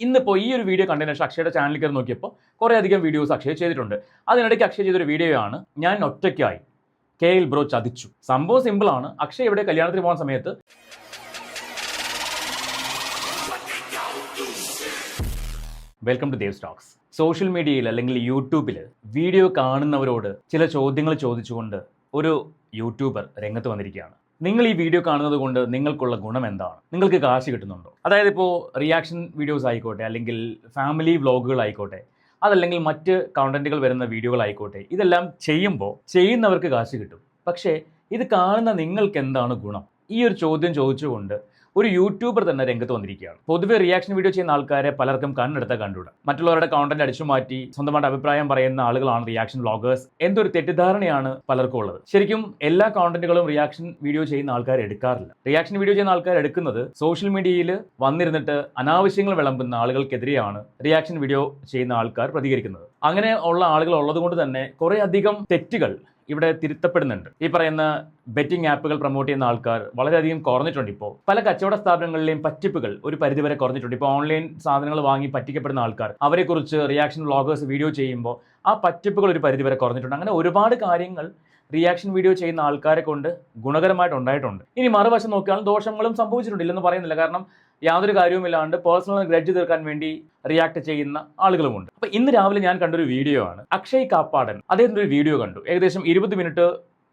ഇന്നിപ്പോൾ ഈ ഒരു വീഡിയോ കണ്ടതിന് ശേഷം അക്ഷയുടെ ചാനലിൽ കയറി നോക്കിയപ്പോൾ കുറേ അധികം വീഡിയോസ് അക്ഷയ ചെയ്തിട്ടുണ്ട്. അതിനിടയ്ക്ക് അക്ഷയ ചെയ്തൊരു വീഡിയോ ആണ് ഞാൻ ഒറ്റയ്ക്കായി. കെ എൽ ബ്രോ ചതിച്ചു. സംഭവം സിമ്പിളാണ് അക്ഷയ് ഇവിടെ കല്യാണത്തിന് പോകുന്ന സമയത്ത് welcome to Dev Stokes social മീഡിയയിൽ അല്ലെങ്കിൽ യൂട്യൂബിൽ വീഡിയോ കാണുന്നവരോട് ചില ചോദ്യങ്ങൾ ചോദിച്ചുകൊണ്ട് ഒരു യൂട്യൂബർ രംഗത്ത് വന്നിരിക്കുകയാണ്. നിങ്ങൾ ഈ വീഡിയോ കാണുന്നത് കൊണ്ട് നിങ്ങൾക്കുള്ള ഗുണം എന്താണ്? നിങ്ങൾക്ക് കാശ് കിട്ടുന്നുണ്ടോ? അതായത് ഇപ്പോൾ റിയാക്ഷൻ വീഡിയോസ് ആയിക്കോട്ടെ അല്ലെങ്കിൽ ഫാമിലി വ്ളോഗുകൾ ആയിക്കോട്ടെ അതല്ലെങ്കിൽ മറ്റ് കണ്ടന്റുകൾ വരുന്ന വീഡിയോകൾ ആയിക്കോട്ടെ ഇതെല്ലാം ചെയ്യുമ്പോൾ ചെയ്യുന്നവർക്ക് കാശ് കിട്ടും. പക്ഷേ ഇത് കാണുന്ന നിങ്ങൾക്ക് എന്താണ് ഗുണം? ഈ ഒരു ചോദ്യം ചോദിച്ചുകൊണ്ട് ഒരു യൂട്യൂബർ തന്നെ രംഗത്ത് വന്നിരിക്കുകയാണ്. പൊതുവെ റിയാക്ഷൻ വീഡിയോ ചെയ്യുന്ന ആൾക്കാരെ പലർക്കും കണ്ണെടുത്ത കണ്ടുകൂടാ. മറ്റുള്ളവരുടെ കോണ്ടന്റ് അടിച്ചു മാറ്റി സ്വന്തമായിട്ട് അഭിപ്രായം പറയുന്ന ആളുകളാണ് റിയാക്ഷൻ വ്ളോഗേഴ്സ് എന്തൊരു തെറ്റിദ്ധാരണയാണ് പലർക്കും ഉള്ളത്. ശരിക്കും എല്ലാ കോണ്ടന്റുകളും റിയാക്ഷൻ വീഡിയോ ചെയ്യുന്ന ആൾക്കാർ എടുക്കാറില്ല. റിയാക്ഷൻ വീഡിയോ ചെയ്യുന്ന ആൾക്കാർ എടുക്കുന്നത് സോഷ്യൽ മീഡിയയിൽ വന്നിരുന്നിട്ട് അനാവശ്യങ്ങൾ വിളമ്പുന്ന ആളുകൾക്കെതിരെയാണ് റിയാക്ഷൻ വീഡിയോ ചെയ്യുന്ന ആൾക്കാർ പ്രതികരിക്കുന്നത്. അങ്ങനെ ഉള്ള ആളുകൾ ഉള്ളത് കൊണ്ട് തന്നെ കുറേ അധികം തെറ്റുകൾ ഇവിടെ തിരുത്തപ്പെടുന്നുണ്ട്. ഈ പറയുന്ന ബെറ്റിംഗ് ആപ്പുകൾ പ്രൊമോട്ട് ചെയ്യുന്ന ആൾക്കാർ വളരെയധികം കുറഞ്ഞിട്ടുണ്ട് ഇപ്പോൾ. പല കച്ചവട സ്ഥാപനങ്ങളിലെയും പറ്റിപ്പുകൾ ഒരു പരിധിവരെ കുറഞ്ഞിട്ടുണ്ട്. ഇപ്പോൾ ഓൺലൈൻ സാധനങ്ങൾ വാങ്ങി പറ്റിക്കപ്പെടുന്ന ആൾക്കാർ അവരെക്കുറിച്ച് റിയാക്ഷൻ വ്ളോഗേഴ്സ് വീഡിയോ ചെയ്യുമ്പോൾ ആ പറ്റിപ്പുകൾ ഒരു പരിധിവരെ കുറഞ്ഞിട്ടുണ്ട്. അങ്ങനെ ഒരുപാട് കാര്യങ്ങൾ റിയാക്ഷൻ വീഡിയോ ചെയ്യുന്ന ആൾക്കാരെ കൊണ്ട് ഗുണകരമായിട്ട് ഉണ്ടായിട്ടുണ്ട്. ഇനി മറുവശം നോക്കിയാൽ ദോഷങ്ങളും സംഭവിച്ചിട്ടുണ്ട് ഇല്ലെന്ന് പറയുന്നില്ല. കാരണം യാതൊരു കാര്യവുമില്ലാണ്ട് പേഴ്സണൽ ഗ്രഡ്ജ് തീർക്കാൻ വേണ്ടി റിയാക്ട് ചെയ്യുന്ന ആളുകളുമുണ്ട്. അപ്പൊ ഇന്ന് രാവിലെ ഞാൻ കണ്ടൊരു വീഡിയോ ആണ്. അക്ഷയ് കാപ്പാടൻ. അദ്ദേഹത്തിന്റെ ഒരു വീഡിയോ കണ്ടു. ഏകദേശം ഇരുപത് മിനിറ്റ്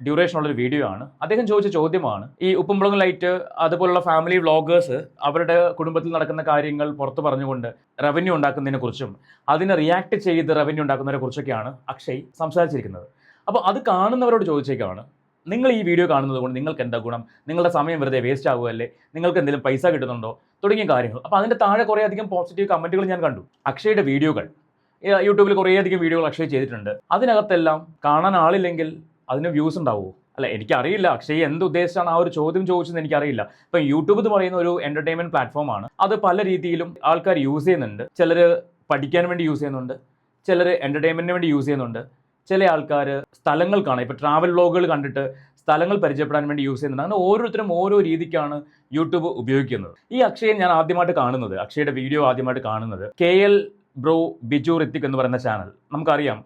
ഡ്യൂറേഷൻ ഉള്ള ഒരു വീഡിയോ ആണ്. അദ്ദേഹം ചോദിച്ച ചോദ്യമാണ് ഈ ഉപ്പുംകുളം ലൈറ്റ് അതുപോലുള്ള ഫാമിലി വ്ളോഗേഴ്സ് അവരുടെ കുടുംബത്തിൽ നടക്കുന്ന കാര്യങ്ങൾ പുറത്തു പറഞ്ഞുകൊണ്ട് റവന്യൂ ഉണ്ടാക്കുന്നതിനെ കുറിച്ചും അതിനെ റിയാക്ട് ചെയ്ത് റവന്യൂ ഉണ്ടാക്കുന്നതിനെ കുറിച്ചൊക്കെയാണ് അക്ഷയ് സംസാരിച്ചിരിക്കുന്നത്. അപ്പോൾ അത് കാണുന്നവരോട് ചോദിച്ചേക്കാണ് നിങ്ങൾ ഈ വീഡിയോ കാണുന്നത് കൊണ്ട് നിങ്ങൾക്ക് എന്താ ഗുണം? നിങ്ങളുടെ സമയം വെറുതെ വേസ്റ്റ് ആകുമല്ലേ നിങ്ങൾക്ക് എന്തെങ്കിലും പൈസ കിട്ടുന്നുണ്ടോ? തുടങ്ങിയ കാര്യങ്ങൾ. അപ്പോൾ അതിന്റെ താഴെ കുറേയധികം പോസിറ്റീവ് കമന്റുകൾ ഞാൻ കണ്ടു. അക്ഷയുടെ വീഡിയോകൾ യൂട്യൂബിൽ കുറേയധികം വീഡിയോകൾ അക്ഷയ് ചെയ്തിട്ടുണ്ട്. അതിനകത്തെല്ലാം കാണാൻ ആളില്ലെങ്കിൽ അതിന് വ്യൂസ് ഉണ്ടാവുമോ? അല്ല എനിക്കറിയില്ല. അക്ഷയ് എന്ത് ഉദ്ദേശിച്ചാണ് ആ ഒരു ചോദ്യം ചോദിച്ചതെന്ന് എനിക്കറിയില്ല. ഇപ്പം യൂട്യൂബ് എന്ന് പറയുന്ന ഒരു എന്റർടൈൻമെന്റ് പ്ലാറ്റ്ഫോമാണ് അത് പല രീതിയിലും ആൾക്കാർ യൂസ് ചെയ്യുന്നുണ്ട്. ചിലർ പഠിക്കാൻ വേണ്ടി യൂസ് ചെയ്യുന്നുണ്ട്. ചിലർ എന്റർടൈൻമെന്റിന് വേണ്ടി യൂസ് ചെയ്യുന്നുണ്ട്. ചില ആൾക്കാർ സ്ഥലങ്ങൾ കാണാം. ഇപ്പോൾ ട്രാവൽ വ്ളോഗുകൾ കണ്ടിട്ട് സ്ഥലങ്ങൾ പരിചയപ്പെടാൻ വേണ്ടി യൂസ് ചെയ്യുന്നുണ്ട്. അങ്ങനെ ഓരോരുത്തരും ഓരോ രീതിക്കാണ് യൂട്യൂബ് ഉപയോഗിക്കുന്നത്. ഈ അക്ഷയെ ഞാൻ ആദ്യമായിട്ട് കാണുന്നത് അക്ഷയുടെ വീഡിയോ ആദ്യമായിട്ട് കാണുന്നത് K L bro Biju Rithik എന്ന് പറയുന്ന ചാനൽ നമുക്കറിയാം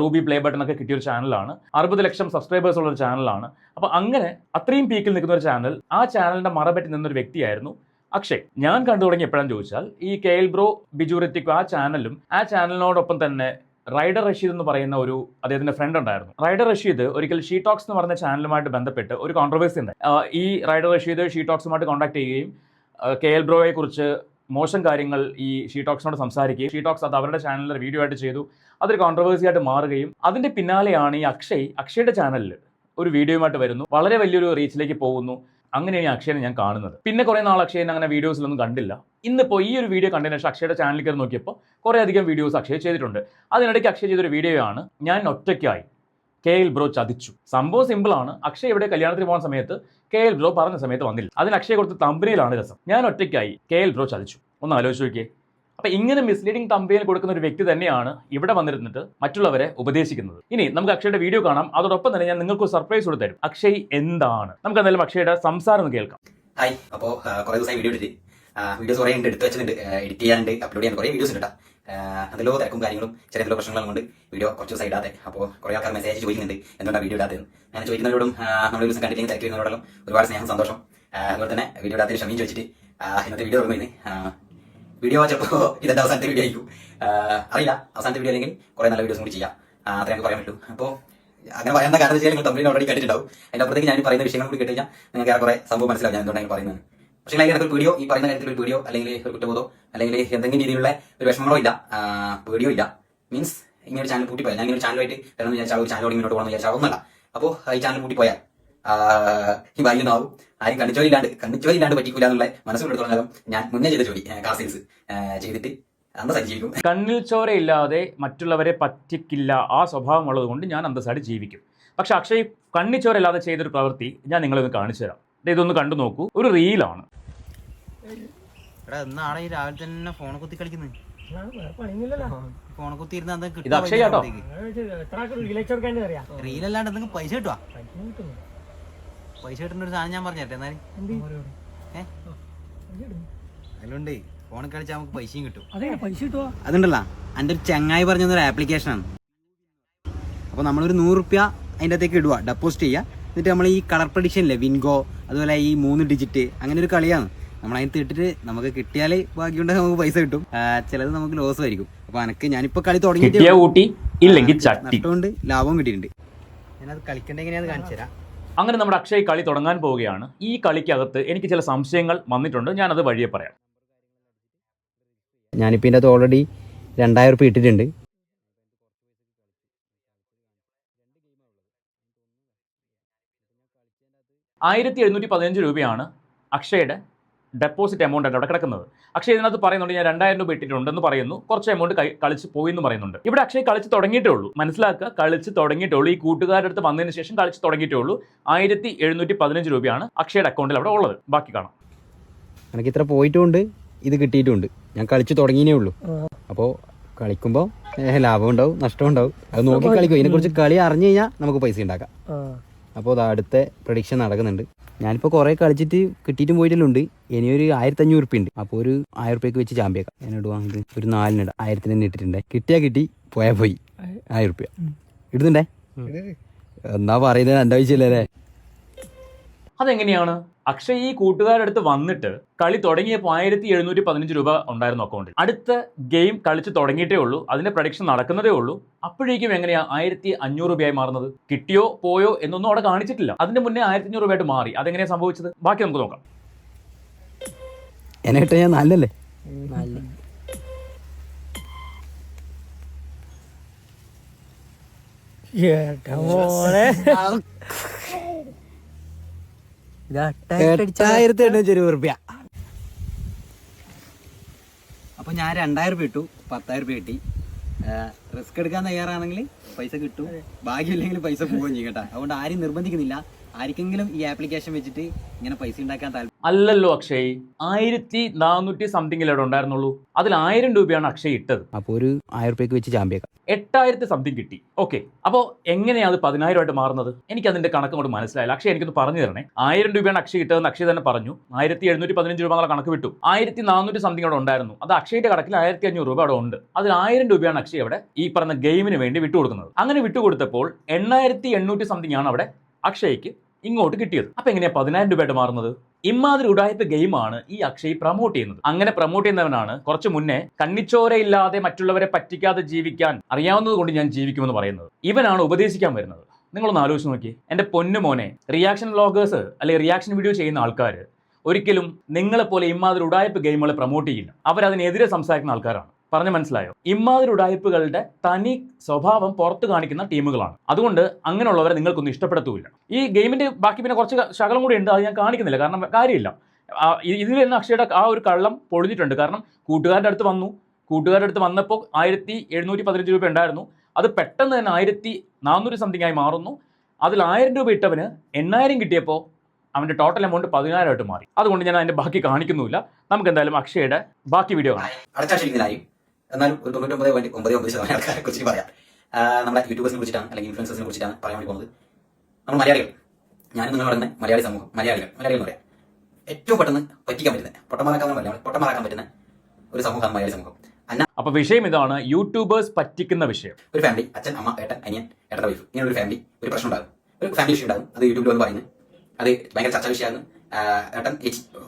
റൂബി പ്ലേ ബട്ടൺ ഒക്കെ കിട്ടിയ ഒരു ചാനലാണ് അറുപത് ലക്ഷം സബ്സ്ക്രൈബേഴ്സ് ഉള്ള ഒരു ചാനലാണ് അപ്പോൾ അങ്ങനെ അത്രയും പീക്കിൽ നിൽക്കുന്ന ഒരു ചാനൽ ആ ചാനലിന്റെ മറപറ്റി നിന്നൊരു വ്യക്തിയായിരുന്നു അക്ഷയ്. ഞാൻ കണ്ടു തുടങ്ങി എപ്പോഴാന്ന് ചോദിച്ചാൽ ഈ K L bro Biju Rithik ആ ചാനലും ആ ചാനലിനോടൊപ്പം തന്നെ റൈഡർ റഷീദ് എന്ന് പറയുന്ന ഒരു അദ്ദേഹത്തിന്റെ ഫ്രണ്ട് ഉണ്ടായിരുന്നു. റൈഡർ റഷീദ് ഒരിക്കൽ ഷീ ടോക്സ് എന്ന് പറഞ്ഞ ചാനലുമായിട്ട് ബന്ധപ്പെട്ട് ഒരു കോൺട്രവേഴ്സി ഉണ്ട്. ഈ റൈഡർ റഷീദ് ഷീ ടോക്സുമായിട്ട് കോൺടാക്ട് ചെയ്യുകയും കെ എൽ ബ്രോയെ കുറിച്ച് മോശം കാര്യങ്ങൾ ഈ ഷീ ടോക്സിനോട് സംസാരിക്കുകയും ഷീ ടോക്സ് അത് അവരുടെ ചാനലിൽ വീഡിയോ ആയിട്ട് ചെയ്തു. അതൊരു കോൺട്രവേഴ്സി ആയിട്ട് മാറുകയും അതിന്റെ പിന്നാലെയാണ് ഈ അക്ഷയ് അക്ഷയുടെ ചാനലിൽ ഒരു വീഡിയോയുമായിട്ട് വരുന്നു. വളരെ വലിയൊരു റീച്ചിലേക്ക് പോകുന്നു. അങ്ങനെയാണ് അക്ഷയനെ ഞാൻ കാണുന്നത്. പിന്നെ കുറേ നാൾ അക്ഷയനെ അങ്ങനെ വീഡിയോസിലൊന്നും കണ്ടില്ല. ഇന്നിപ്പോൾ ഈ ഒരു വീഡിയോ കണ്ടതിന് ശേഷം അക്ഷയുടെ ചാനലിൽ കയറി നോക്കിയപ്പോൾ കുറേ അധികം വീഡിയോസ് അക്ഷയ് ചെയ്തിട്ടുണ്ട്. അതിനിടയ്ക്ക് അക്ഷയ് ചെയ്തൊരു വീഡിയോ ആണ് ഞാൻ ഒറ്റയ്ക്കായി. കെ എൽ ബ്രോ ചതിച്ചു. സംഭവം സിമ്പിളാണ് അക്ഷയ് ഇവിടെ കല്യാണത്തിന് പോകുന്ന സമയത്ത് കെ എൽ ബ്രോ പറഞ്ഞ സമയത്ത് വന്നില്ല. അതിന് അക്ഷയ് കൊടുത്ത തമ്പനിയിലാണ് രസം. ഞാൻ ഒറ്റയ്ക്കായി കെ എൽ ബ്രോ ചതിച്ചു. ഒന്ന് ആലോചിച്ച് നോക്കിയേ. അപ്പൊ ഇങ്ങനെ മിസ്ലീഡിംഗ് തമ്പയിൽ കൊടുക്കുന്ന ഒരു വ്യക്തി തന്നെയാണ് ഇവിടെ വന്നിരുന്നിട്ട് മറ്റുള്ളവരെ ഉപദേശിക്കുന്നത്. ഇനി നമുക്ക് അക്ഷയുടെ വീഡിയോ കാണാം. അതോടൊപ്പം തന്നെ ഞാൻ നിങ്ങൾക്ക് സർപ്രൈസ് കൊടുത്തു തരും. അക്ഷയ് എന്താണ്? നമുക്ക് എന്തായാലും അക്ഷയുടെ സംസാരം ഒന്ന് കേൾക്കാം. ഹായ് അപ്പോൾ കുറേ ദിവസമായി വീഡിയോ എടുത്തിട്ട് വീഡിയോസ് കുറേ ഉണ്ട് എടുത്ത് വെച്ചിട്ടുണ്ട് എഡിറ്റ് ചെയ്യാനുണ്ട് അപ്ലോഡ് ചെയ്യാൻ കുറേ വീഡിയോസ് ഉണ്ട് അതിലോ തിരക്കും കാര്യങ്ങളും ചെറിയ ചില പ്രശ്നങ്ങളും കൊണ്ട് വീഡിയോ കുറച്ച് ദിവസം ഇടാതെ അപ്പോൾ കുറേ ആൾക്കാർ മെസ്സേജ് ചോദിക്കുന്നുണ്ട് എന്തുകൊണ്ടാണ് വീഡിയോ ഇടാത്തതെന്ന് ഞാൻ ചോദിക്കുന്നവരോടും നമ്മൾ ദിവസം കണ്ടില്ലെങ്കിൽ തിരക്കി ഒരുപാട് സ്നേഹം സന്തോഷം അതുപോലെ തന്നെ വീഡിയോ ഇടാത്തതിന് ക്ഷമയും ചോദിച്ചിട്ട് ഇന്നത്തെ വീഡിയോ തുടങ്ങുന്നതിന് വീഡിയോ ചിലപ്പോൾ ഇതെന്റെ അവസാനത്തെ വീഡിയോ ആയിരിക്കും. അറിയില്ല. അവസാനത്തെ വീഡിയോ അല്ലെങ്കിൽ കുറെ നല്ല വീഡിയോസ് കൂടി ചെയ്യാം. അത്രയും പറയാൻ പറ്റൂ. അപ്പോൾ അങ്ങനെ പറയാൻ കാരണം വെച്ചാൽ നിങ്ങൾ തമ്മിൽ ഓൾറെഡി കേട്ടിട്ടുണ്ടാവും. അതിന്റെ അപ്പുറത്തേക്ക് ഞാൻ പറയുന്ന വിഷയങ്ങൾ കൂടി കേട്ട് കഴിഞ്ഞാൽ നിങ്ങൾക്ക് കുറേ സംഭവം മനസ്സിലാവും ഞാൻ എന്തുകൊണ്ടാണ് പറയുന്നത് പക്ഷേ അതിനകത്ത് ഒരു വീഡിയോ ഈ പറയുന്ന കാര്യത്തിൽ ഒരു വീഡിയോ അല്ലെങ്കിൽ ഒരു കുറ്റബോധോ അല്ലെങ്കിൽ എന്തെങ്കിലും രീതിയിലുള്ള ഒരു വിഷമങ്ങളോ ഇല്ല. വീഡിയോ ഇല്ല. മീൻസ് ഇങ്ങനെ ഒരു ചാനൽ പൂട്ടിപ്പോയാൽ ഞാൻ ഇങ്ങനെ ഒരു ചാനലായിട്ട് വരണം വിചാരിച്ചാൽ ഒരു ചാനലോട് ഇങ്ങോട്ട് പോകണം വിചാരിച്ചാൽ ഒന്നല്ല അപ്പോൾ ഈ ചാനൽ പൂട്ടിപ്പോയാൽ വായിന്നാവും ആരും കണ്ണിച്ചോലില്ലാണ്ട് കണ്ണിച്ചോലില്ലാണ്ട് പറ്റിക്കൂല എന്നുള്ള മനസ്സിലെടുത്തോളം ഞാൻ മുന്നേ ചെയ്ത ജോലി കാർ സെയിൽസ് ചെയ്തിട്ട് കണ്ണിൽ ചോരയില്ലാതെ മറ്റുള്ളവരെ പറ്റിക്കില്ല ആ സ്വഭാവം ഉള്ളത് കൊണ്ട് ഞാൻ അന്തസ്സായിട്ട് ജീവിക്കും. പക്ഷെ അക്ഷയ് കണ്ണി ചോരയില്ലാതെ ചെയ്തൊരു പ്രവൃത്തി ഞാൻ നിങ്ങളെ ഒന്ന് കാണിച്ചു തരാം. ഇതൊന്ന് കണ്ടു നോക്കൂ. ഒരു റീലാണ് എടാ എന്നാണ് ഈ രാവിലെ തന്നെ ഫോൺ കുത്തി കളിക്കുന്നത് ഫോൺ കുത്തി ഇരുന്ന്. റീലല്ലാണ്ട് എന്തെങ്കിലും പൈസ കിട്ടുവാ? പൈസ കിട്ടുന്ന ഒരു സാധനം ഞാൻ പറഞ്ഞേട്ടെ എന്നാലും? ഏ? അതിലുണ്ടേ. ഫോണിൽ കളിച്ചാൽ നമുക്ക് പൈസയും കിട്ടും. അതെ പൈസ കിട്ടുമോ അതുണ്ടല്ലോ. എന്റെ ഒരു ചങ്ങായി പറഞ്ഞ ഒരു ആപ്ലിക്കേഷൻ ആണ്. അപ്പോൾ നമ്മളൊരു നൂറ് റുപ്യ അതിന്റെ അകത്തേക്ക് ഇടുക ഡെപ്പോസിറ്റ് ചെയ്യുക എന്നിട്ട് നമ്മൾ ഈ കളർ പ്രഡിക്ഷൻ ഇല്ലേ? വിൻഗോ അതുപോലെ ഈ മൂന്ന് ഡിജിറ്റ് അങ്ങനെ ഒരു കളിയാണ്. നമ്മൾ അതിന് ഇട്ടിട്ട് നമുക്ക് കിട്ടിയാൽ ഉണ്ടെങ്കിൽ നമുക്ക് പൈസ കിട്ടും. ചിലത് നമുക്ക് ലോസ് ആയിരിക്കും. അപ്പോൾ എനിക്ക് ഞാനിപ്പോൾ കളി തുടങ്ങി തുടങ്ങിയിട്ട് ഇല്ലെങ്കിൽ ലാഭവും കിട്ടിയിട്ടുണ്ട്. ഞാനത് കളിക്കണ്ടെങ്കിൽ അത് കാണിച്ചു തരാം അങ്ങനെ നമ്മുടെ അക്ഷയ് കളി തുടങ്ങാൻ പോവുകയാണ്. ഈ കളിക്കകത്ത് എനിക്ക് ചില സംശയങ്ങൾ വന്നിട്ടുണ്ട്. ഞാനത് വഴിയെ പറയാം. ഞാനിപ്പോൾ ഇതിന്റെ അകത്ത് ഓൾറെഡി രണ്ടായിരം ഉറുപ്പ് ഇട്ടിട്ടുണ്ട്. ആയിരത്തി എഴുന്നൂറ്റി പതിനഞ്ച് രൂപയാണ് അക്ഷയുടെ ഡെപ്പോസിറ്റ് എമൗണ്ട് അവിടെ കിടക്കുന്നത്. അക്ഷയ് ഇതിനകത്ത് പറയുന്നുണ്ട് ഞാൻ രണ്ടായിരം രൂപ ഇട്ടിട്ടുണ്ടെന്ന് പറയുന്നു. കുറച്ച് എമൗണ്ട് കളിച്ച് പോയി എന്ന് പറയുന്നുണ്ട്. ഇവിടെ അക്ഷയ് കളിച്ച് തുടങ്ങിയിട്ടേ ഉള്ളൂ. മനസ്സിലാക്കുക കളിച്ച് തുടങ്ങിയിട്ടേ ഉള്ളൂ. ഈ കൂട്ടുകാരുടെ അടുത്ത് വന്നതിന് ശേഷം കളിച്ച് തുടങ്ങിയിട്ടേ ഉള്ളൂ. ആയിരത്തി എഴുന്നൂറ്റി പതിനഞ്ച് രൂപയാണ് അക്ഷയുടെ അക്കൗണ്ടിൽ അവിടെ ഉള്ളത്. ബാക്കി കാണാം. എനിക്ക് ഇത്ര പോയിട്ടുണ്ട്. ഇത് കിട്ടിയിട്ടുണ്ട്. ഞാൻ കളിച്ച് തുടങ്ങിയേ ഉള്ളൂ. അപ്പോൾ കളിക്കുമ്പോൾ ലാഭം ഉണ്ടാവും നഷ്ടം ഉണ്ടാവും. അത് നോക്കി കളിക്കും. ഇതിനെക്കുറിച്ച് കളി അറിഞ്ഞു കഴിഞ്ഞാൽ നമുക്ക് പൈസ ഉണ്ടാക്കാം. അപ്പോൾ അത് അടുത്ത പ്രഡിക്ഷൻ നടക്കുന്നുണ്ട്. ഞാനിപ്പോൾ കുറേ കളിച്ചിട്ട് കിട്ടിയിട്ടും പോയിട്ടുണ്ട് ഇനിയൊരു ആയിരത്തി അഞ്ഞൂറ് ഉറുപ്പ്യ ഉണ്ട് അപ്പോൾ ഒരു ആയിരം റുപ്യക്ക് വെച്ച് ചാമ്പിയേക്കാം ഞാൻ ഇടുവാ. ഇത് ഒരു നാലിനിട ആയിരത്തിന് തന്നെ ഇട്ടിട്ടുണ്ട്. കിട്ടിയാൽ കിട്ടി പോയാൽ പോയി. ആയിരം റുപ്യ ഇടുന്നുണ്ടേ? എന്നാ പറയുന്നത് എന്റെ ആവശ്യമില്ലല്ലേ അതെങ്ങനെയാണ്? അക്ഷയ് ഈ കൂട്ടുകാരുടെ അടുത്ത് വന്നിട്ട് കളി തുടങ്ങിയപ്പോൾ ആയിരത്തി എഴുന്നൂറ്റി പതിനഞ്ച് രൂപ ഉണ്ടായിരുന്നു അക്കൗണ്ടിൽ അടുത്ത ഗെയിം കളിച്ച് തുടങ്ങിയിട്ടേ ഉള്ളൂ അതിന്റെ പ്രൊഡക്ഷൻ നടക്കുന്നതേ ഉള്ളൂ. അപ്പോഴേക്കും എങ്ങനെയാ ആയിരത്തി അഞ്ഞൂറ് രൂപയായി മാറുന്നത്? കിട്ടിയോ പോയോ എന്നൊന്നും അവിടെ കാണിച്ചിട്ടില്ല. അതിന്റെ മുന്നേ ആയിരത്തി അഞ്ഞൂറ് രൂപയായിട്ട് മാറി. അതെങ്ങനെയാ സംഭവിച്ചത്? ബാക്കി നമുക്ക് നോക്കാം. എന്നെ കിട്ടാൻ ഞാൻ നല്ലല്ലേ? മോനെ എട്ടായിരത്തി എണ്ണൂറ്റി ഇരുപത് റുപ്യ. അപ്പൊ ഞാൻ രണ്ടായിരം രൂപ ഇട്ടു പത്തായിരം രൂപ കിട്ടി. റിസ്ക് എടുക്കാൻ തയ്യാറാണെങ്കിൽ പൈസ കിട്ടും. ഭാഗ്യമില്ലെങ്കിൽ പൈസ പോവുകയും ചെയ്യും കേട്ടോ. അതുകൊണ്ട് ആരും നിർബന്ധിക്കുന്നില്ല. ആർക്കെങ്കിലും ഈ ആപ്ലിക്കേഷൻ വെച്ചിട്ട് ഇങ്ങനെ പൈസ ഉണ്ടാക്കാൻ താല്പര്യം അല്ലല്ലോ അക്ഷയ്. ആയിരത്തി നാനൂറ്റി സംതിങ് ഇവിടെ ഉണ്ടായിരുന്നുള്ളൂ? അതിൽ ആയിരം രൂപയാണ് അക്ഷയ് ഇട്ടത്. അപ്പോൾ ഒരു ആയിരം രൂപയ്ക്ക് വെച്ച് ചാമ്പിയേക്കാം എട്ടായിരത്തി സംതിങ് കിട്ടി. ഓക്കെ അപ്പോൾ എങ്ങനെയാണ് അത് പതിനായിരമായിട്ട് മാറുന്നത്? എനിക്ക് അതിന്റെ കണക്ക് അങ്ങോട്ട് മനസ്സിലായില്ല. അക്ഷയ് എനിക്കൊന്ന് പറഞ്ഞു തരണേ. ആയിരം രൂപയാണ് അക്ഷയ് കിട്ടതെന്ന് അക്ഷയ് തന്നെ പറഞ്ഞു. ആയിരത്തി എഴുന്നൂറ്റി പതിനഞ്ച് രൂപ എന്നുള്ള കണക്ക് വിട്ടു. ആയിരത്തി നാനൂറ്റി സംതിങ് അവിടെ ഉണ്ടായിരുന്നു. അത് അക്ഷയുടെ കണക്കിൽ ആയിരത്തി അഞ്ഞൂറ് രൂപ അവിടെ ഉണ്ട്. അതിൽ ആയിരം രൂപയാണ് അക്ഷയ് അവിടെ ഈ പറഞ്ഞ ഗെയിമിന് വേണ്ടി വിട്ടുകൊടുക്കുന്നത്. അങ്ങനെ വിട്ടുകൊടുത്തപ്പോൾ എണ്ണായിരത്തി എണ്ണൂറ്റി സംതിങ് ആണ് അവിടെ അക്ഷയ്ക്ക് ഇങ്ങോട്ട് കിട്ടിയത്. അപ്പൊ എങ്ങനെയാ പതിനായിരം രൂപയായിട്ട് മാറുന്നത്? ഇമാതിരി ഉടായ്പ ഗെയിമാണ് ഈ അക്ഷയ് പ്രൊമോട്ട് ചെയ്യുന്നത്. അങ്ങനെ പ്രൊമോട്ട് ചെയ്യുന്നവനാണ് കുറച്ച് മുന്നേ കണ്ണിച്ചോരയില്ലാതെ മറ്റുള്ളവരെ പറ്റിക്കാതെ ജീവിക്കാൻ അറിയാവുന്നത് കൊണ്ട് ഞാൻ ജീവിക്കുമെന്ന് പറയുന്നത്. ഇവനാണ് ഉപദേശിക്കാൻ വരുന്നത്. നിങ്ങളൊന്ന് ആലോചിച്ച് നോക്കി എന്റെ പൊന്നു മോനെ റിയാക്ഷൻ വ്ളോഗേഴ്സ് അല്ലെങ്കിൽ റിയാക്ഷൻ വീഡിയോ ചെയ്യുന്ന ആൾക്കാർ ഒരിക്കലും നിങ്ങളെപ്പോലെ ഇമാതിരി ഉടായ്പ ഗെയിമുകൾ പ്രൊമോട്ട് ചെയ്യില്ല. അവരതിനെതിരെ സംസാരിക്കുന്ന ആൾക്കാരാണ്. പറഞ്ഞു മനസ്സിലായോ? ഇമാതിരി ഉടായ്പകളുടെ തനി സ്വഭാവം പുറത്തു കാണിക്കുന്ന ടീമുകളാണ്. അതുകൊണ്ട് അങ്ങനെയുള്ളവരെ നിങ്ങൾക്കൊന്നും ഇഷ്ടപ്പെടത്തുമില്ല ഈ ഗെയിമിന്റെ ബാക്കി പിന്നെ കുറച്ച് ശകലം കൂടി ഉണ്ട് അത് ഞാൻ കാണിക്കുന്നില്ല. കാരണം കാര്യമില്ല. ഇതിൽ നിന്ന് അക്ഷയുടെ ആ ഒരു കള്ളം പൊളിഞ്ഞിട്ടുണ്ട് കാരണം കൂട്ടുകാരുടെ അടുത്ത് വന്നു. കൂട്ടുകാരുടെ അടുത്ത് വന്നപ്പോൾ ആയിരത്തി എഴുന്നൂറ്റി പതിനഞ്ച് രൂപ ഉണ്ടായിരുന്നു. അത് പെട്ടെന്ന് തന്നെ ആയിരത്തി നാനൂറ് സംതിങ് ആയി മാറുന്നു. അതിൽ ആയിരം രൂപ ഇട്ടവന് എണ്ണായിരം കിട്ടിയപ്പോൾ അവന്റെ ടോട്ടൽ എമൗണ്ട് പതിനായിരമായിട്ട് മാറി. അതുകൊണ്ട് ഞാൻ അതിന്റെ ബാക്കി കാണിക്കുന്നില്ല നമുക്ക് എന്തായാലും അക്ഷയുടെ ബാക്കി വീഡിയോ കാണാം. അടച്ചാക്ഷരിക്കുന്നതിനായും എന്നാലും ഒരു തൊണ്ണൂറ്റൊമ്പത് പോയിന്റ് ഒമ്പത് ഒമ്പത് ശതമാനം ആൾക്കാരെ കുറിച്ച് പറയാം. നമ്മുടെ യൂട്യൂബേഴ്സിനെ കുറിച്ചിട്ടാണ് അല്ലെങ്കിൽ ഇൻഫ്ലുവൻസേഴ്സിനെ കുറിച്ചിട്ടാണ് പറയാൻ വേണ്ടി പോകുന്നത്. നമ്മൾ മലയാളികൾ. ഞാനും നിങ്ങൾ പറയുന്ന മലയാളി സമൂഹം മലയാളികൾ മലയാളികൾ എന്ന് പറയാം. ഏറ്റവും പെട്ടെന്ന് പറ്റിക്കാൻ പറ്റുന്ന പൊട്ടമാറാക്കാൻ പൊട്ടമാറാക്കാൻ പറ്റുന്ന ഒരു സമൂഹമാണ് മലയാളി സമൂഹം. അപ്പൊ വിഷയം ഇതാണ് യൂട്യൂബേഴ്സ് പറ്റിക്കുന്ന വിഷയം. ഒരു ഫാമിലി അച്ഛൻ അമ്മ ഏട്ടൻ അനിയൻ ഏട്ടൻ വൈഫ് ഇങ്ങനെ ഒരു ഫാമിലി ഒരു പ്രശ്നം ഉണ്ടാകും. ഒരു ഫാമിലി ഇഷ്യൂ ഉണ്ടാകും. അത് യൂട്യൂബിൽ വന്ന് പറയുന്നത്. അത് ഭയങ്കര ചർച്ചാ വിഷയമാണ് ഏട്ടൻ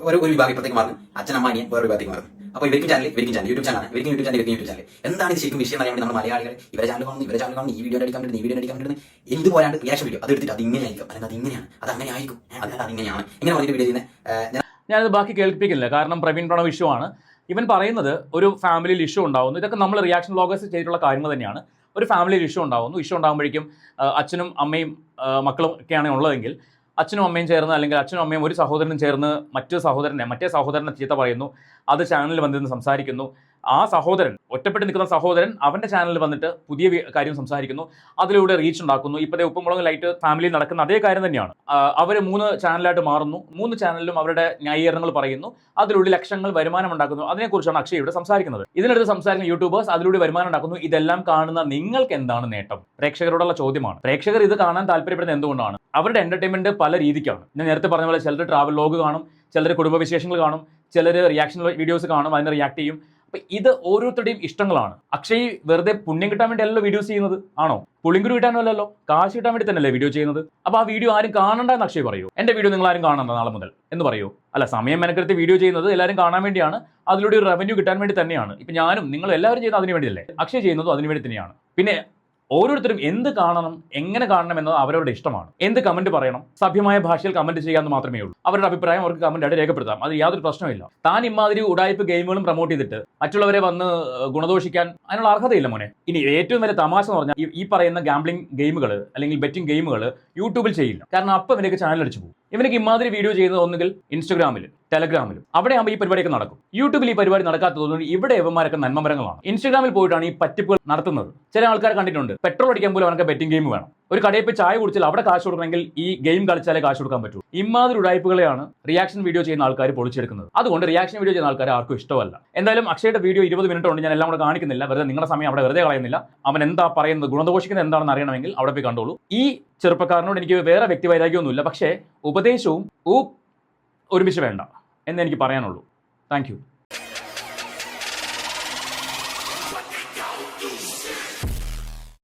ഒരു ഒരു വിഭാഗം മാറുന്നു. അച്ഛൻ അമ്മ അനിയൻ വേറെ വിഭാഗത്തേക്ക് മാറുന്നു. അപ്പോൾ ഇവർക്കും ചാനൽ ഇവർക്കും ചാനൽ യൂട്യൂബ് ചാനലാണ് ഇവർക്കും യൂട്യൂബ് ചാനൽ ഇവർക്കും യൂട്യൂബ് ചാനൽ എന്താണ് ഇത് ശരിക്കും വിഷയം അറിയാൻ വേണ്ടി നമ്മൾ മലയാളികൾ? ഇവരെ ചാനൽ കാണുന്നു ഇവരെ ചാനൽ കാണുന്നു ഈ വീഡിയോ അടിക്കാൻ പറ്റുന്നു ഈ വീഡിയോ അടിക്കാൻ പറ്റുന്നു എന്ത് പോയാണ്ട് റിയാക്ഷൻ വീഡിയോ അത് എടുത്തിട്ട് അത് ഇങ്ങനെയായിരിക്കും അല്ലെങ്കിൽ അത് ഇങ്ങനെയാണ് അത് അങ്ങനെ ആയിരിക്കും. അത് അത് ഇങ്ങനെയാണ് ഇങ്ങനെ പറഞ്ഞിട്ട് വീഡിയോ ചെയ്യുന്നത്. ഞാനത് ബാക്കി കേൾപ്പിക്കില്ല കാരണം പ്രവീൺ പ്രണവ് ഇഷ്യൂ ആണ്. ഇവൻ പറയുന്നത് ഒരു ഫാമിലിയിൽ ഇഷ്യൂ ഉണ്ടാവുന്നു. ഇതൊക്കെ നമ്മൾ റിയാക്ഷൻ വ്ളോഗേഴ്സ് ചെയ്തിട്ടുള്ള കാര്യങ്ങൾ തന്നെയാണ്. ഒരു ഫാമിലിയിൽ ഇഷ്യൂ ഉണ്ടാവുന്നു. ഇഷ്യൂ ഉണ്ടാകുമ്പോഴേക്കും അച്ഛനും അമ്മയും മക്കളും ഒക്കെയാണ് ഉള്ളതെങ്കിൽ അച്ഛനും അമ്മയും ചേർന്ന് അല്ലെങ്കിൽ അച്ഛനും അമ്മയും ഒരു സഹോദരനും ചേർന്ന് മറ്റു സഹോദരനെ മറ്റേ സഹോദരനെ ചീത്ത പറയുന്നു. അത് ചാനലിൽ വന്നിരുന്ന് സംസാരിക്കുന്നു. ആ സഹോദരൻ ഒറ്റപ്പെട്ട് നിൽക്കുന്ന സഹോദരൻ അവന്റെ ചാനലിൽ വന്നിട്ട് പുതിയ കാര്യം സംസാരിക്കുന്നു. അതിലൂടെ റീച്ച് ഉണ്ടാക്കുന്നു. ഇപ്പോഴത്തെ ഉപ്പുമുളക് ലൈറ്റ് ഫാമിലി നടക്കുന്ന അതേ കാര്യം തന്നെയാണ്. അവർ മൂന്ന് ചാനലായിട്ട് മാറുന്നു. മൂന്ന് ചാനലിലും അവരുടെ ന്യായീകരണങ്ങൾ പറയുന്നു. അതിലൂടെ ലക്ഷങ്ങൾ വരുമാനം ഉണ്ടാക്കുന്നു. അതിനെക്കുറിച്ചാണ് അക്ഷയ് ഇവിടെ സംസാരിക്കുന്നത്. ഇതിനടുത്ത് സംസാരിക്കുന്ന യൂട്യൂബേഴ്സ് അതിലൂടെ വരുമാനം ഉണ്ടാക്കുന്നു. ഇതെല്ലാം കാണുന്ന നിങ്ങൾക്ക് എന്താണ് നേട്ടം? പ്രേക്ഷകരോടുള്ള ചോദ്യമാണ്. പ്രേക്ഷകർ ഇത് കാണാൻ താല്പര്യപ്പെടുന്നത് എന്തുകൊണ്ടാണ്? അവരുടെ എന്റർടൈൻമെന്റ് പല രീതിക്കാണ്. ഞാൻ നേരത്തെ പറഞ്ഞ പോലെ ചിലർ ട്രാവൽ ലോഗ് കാണും ചിലർ കുടുംബവിശേഷങ്ങൾ കാണും ചിലർ റിയാക്ഷൻ വീഡിയോസ് കാണും അതിന് റിയാക്ട് ചെയ്യും. അപ്പൊ ഇത് ഓരോരുത്തരുടെയും ഇഷ്ടങ്ങളാണ്. അക്ഷയ് വെറുതെ പുണ്യം കിട്ടാൻ വേണ്ടിയല്ലോ വീഡിയോസ് ചെയ്യുന്നത്? ആണോ? പുളിങ്കുരു കിട്ടാനല്ലോ കാശ് കിട്ടാൻ വേണ്ടി തന്നെയല്ലേ വീഡിയോ ചെയ്യുന്നത്? അപ്പൊ ആ വീഡിയോ ആരും കാണണ്ട എന്ന് അക്ഷയ് പറയൂ. എന്റെ വീഡിയോ നിങ്ങൾ ആരും കാണണ്ട നാളെ മുതൽ എന്ന് പറയൂ. അല്ല സമയം മെനക്കെടുത്ത് വീഡിയോ ചെയ്യുന്നത് എല്ലാവരും കാണാൻ വേണ്ടിയാണ്. അതിലൂടെ ഒരു റവന്യൂ കിട്ടാൻ വേണ്ടി തന്നെയാണ്. ഇപ്പൊ ഞാനും നിങ്ങൾ എല്ലാവരും ചെയ്യുന്നത് അതിന് വേണ്ടിയല്ലേ? അക്ഷയ് ചെയ്യുന്നതും അതിന് വേണ്ടി തന്നെയാണ്. പിന്നെ ഓരോരുത്തരും എന്ത് കാണണം എങ്ങനെ കാണണം എന്നത് അവരവരുടെ ഇഷ്ടമാണ്. എന്ത് കമന്റ് പറയണം സഭ്യമായ ഭാഷയിൽ കമന്റ് ചെയ്യാമെന്ന് മാത്രമേ ഉള്ളൂ. അവരുടെ അഭിപ്രായം അവർക്ക് കമന്റ് ആയിട്ട് രേഖപ്പെടുത്താം. അത് യാതൊരു പ്രശ്നമില്ല താൻ ഇമാതിരി ഉടായ്പ ഗെയിമുകളും പ്രൊമോട്ട് ചെയ്തിട്ട് മറ്റുള്ളവരെ വന്ന് ഗുണദോഷിക്കാൻ അതിനുള്ള അർഹതയില്ല മോനെ. ഇനി ഏറ്റവും വലിയ തമാശ എന്ന് പറഞ്ഞാൽ ഈ- പറയുന്ന ഗാംബ്ലിംഗ് ഗെയിമുകൾ അല്ലെങ്കിൽ ബെറ്റിംഗ് ഗെയിമുകൾ യൂട്യൂബിൽ ചെയ്യില്ല. കാരണം അപ്പം ഇവനൊക്കെ ചാനൽ അടിച്ചു പോകും. ഇവനൊക്കെ ഇമാതിരി വീഡിയോ ചെയ്യുന്നത് ഒന്നുകിൽ ഇൻസ്റ്റഗ്രാമിലും ടെലഗ്രാമിലും. അവിടെ ആകുമ്പോൾ ഈ പരിപാടിയൊക്കെ നടക്കും. യൂട്യൂബിൽ ഈ പരിപാടി നടക്കാത്തതുകൊണ്ട് ഇവിടെ ഇവന്മാരൊക്കെ നന്മമരങ്ങളാണ് ഇൻസ്റ്റാഗ്രാമിൽ പോയിട്ടാണ് ഈ പറ്റിപ്പുകൾ നടത്തുന്നത്. ചില ആൾക്കാർ കണ്ടിട്ടുണ്ട്. പെട്രോൾ അടിക്കാൻ പോലും അവനൊക്കെ ബെറ്റിംഗ് ഗെയിം വേണം. ഒരു കടയിൽ പോയി ചായ കുടിച്ചാൽ അവിടെ കാശ് കൊടുക്കണമെങ്കിൽ ഈ ഗെയിം കളിച്ചാലേ കാശ് കൊടുക്കാൻ പറ്റൂ. ഇമാതിരി ഉടായ്പകളെയാണ് റിയാക്ഷൻ വീഡിയോ ചെയ്യുന്ന ആൾക്കാർ പൊളിച്ചെടുക്കുന്നത്. അതുകൊണ്ട് റിയാക്ഷൻ വീഡിയോ ചെയ്യുന്ന ആൾക്കാർ ആർക്കും ഇഷ്ടമല്ല. എന്തായാലും അക്ഷയുടെ വീഡിയോ ഇരുപത് മിനിറ്റ് ഉണ്ട്. ഞാൻ എല്ലാം കൂടെ കാണിക്കുന്നില്ല. വെറുതെ നിങ്ങളുടെ സമയം അവിടെ വെറുതെ കളയുന്നില്ല. അവൻ എന്താ പറയുന്നത് ഗുണദോഷിക്കുന്നത് എന്താണെന്ന് അറിയണമെങ്കിൽ അവിടെ പോയി കണ്ടോളൂ. ഈ ചെറുപ്പക്കാരനോട് എനിക്ക് വേറെ വ്യക്തി വ്യക്തിവൈരാഗ്യമൊന്നുമില്ല പക്ഷേ ഉപദേശവും ഒരുമിച്ച് വേണ്ട. എന്ന് എനിക്ക് പറയാനുള്ളൂ. താങ്ക്